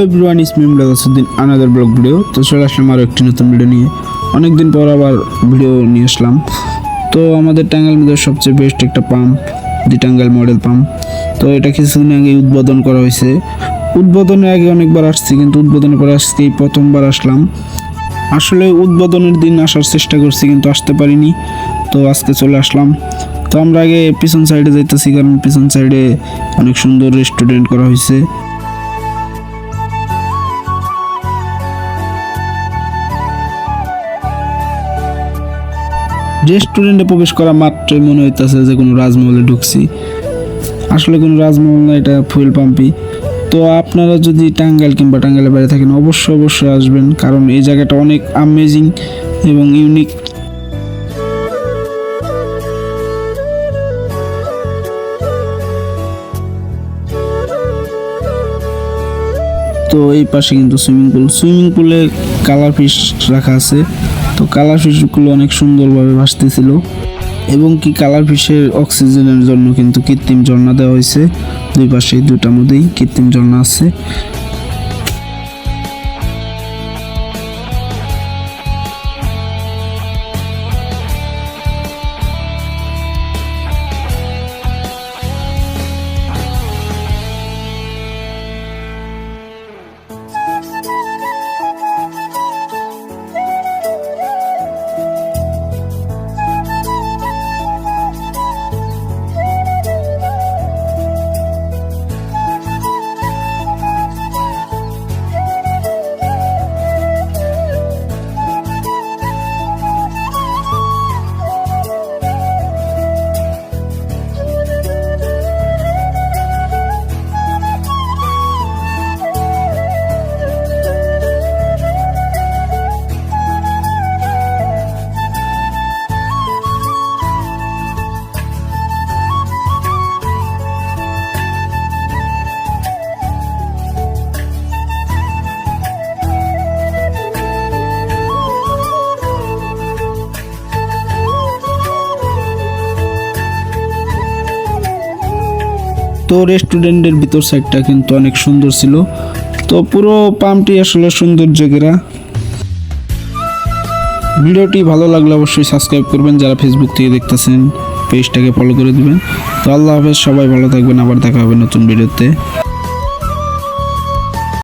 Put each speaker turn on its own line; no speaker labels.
ইস মিমলা গাছুদ্দিন another blog video তো চলে আসলাম আরও একটি নতুন ভিডিও নিয়ে। অনেকদিন পর আবার ভিডিও নিয়ে আসলাম। তো আমাদের টাঙ্গাইল মধ্যে সবচেয়ে বেস্ট একটা pump the Tangail model pump তো এটা কিছুদিন আগে উদ্বোধন করা হয়েছে। উদ্বোধনের আগে অনেকবার আসছি, কিন্তু উদ্বোধনের পরে আজকে প্রথমবার আসলাম। আসলে উদ্বোধনের দিন আসার চেষ্টা করছি, কিন্তু আসতে পারিনি। তো আজকে চলে আসলাম। তো আমরা আগে পিছন সাইডে যাইতেছি, কারণ পিছন সাইডে অনেক সুন্দর রেস্টুরেন্ট করা হয়েছে। রেস্টুরেন্টে প্রবেশ করা মাত্রই মনে হইতেছে যে কোনো রাজমহলে ঢুকছি। আসলে কোনো রাজমহল না, এটা ফুয়েল পাম্পই তো আপনারা যদি টাঙ্গাইল কিংবা টাঙ্গাইলের বাইরে থাকেন, অবশ্যই অবশ্যই আসবেন, কারণ এই জায়গাটা অনেক আমেজিং এবং ইউনিক তো এই পাশে কিন্তু সুইমিং পুল সুইমিং পুলে কালার ফিশ রাখা আছে। তো কালার ফিশগুলো অনেক সুন্দরভাবে ভাসতেছিল। এবং কি কালার ফিশের অক্সিজেনের জন্য কিন্তু কৃত্রিম ঝর্ণা দেওয়া হয়েছে। দুই পাশে দুটা মধ্যেই কৃত্রিম ঝর্ণা আছে। তো রেস্টুরেন্টের ভিতর সাইডটা কিন্তু অনেক সুন্দর ছিল। তো পুরো পাম্পটি আসলে সৌন্দর্য ঘেরা ভিডিওটি ভালো লাগলে অবশ্যই সাবস্ক্রাইব করবেন, যারা ফেসবুক থেকে দেখতেছেন পেজটাকে ফলো করে দিবেন। তো আল্লাহ হাফেজ, সবাই ভালো থাকবেন, আবার দেখা হবে নতুন ভিডিওতে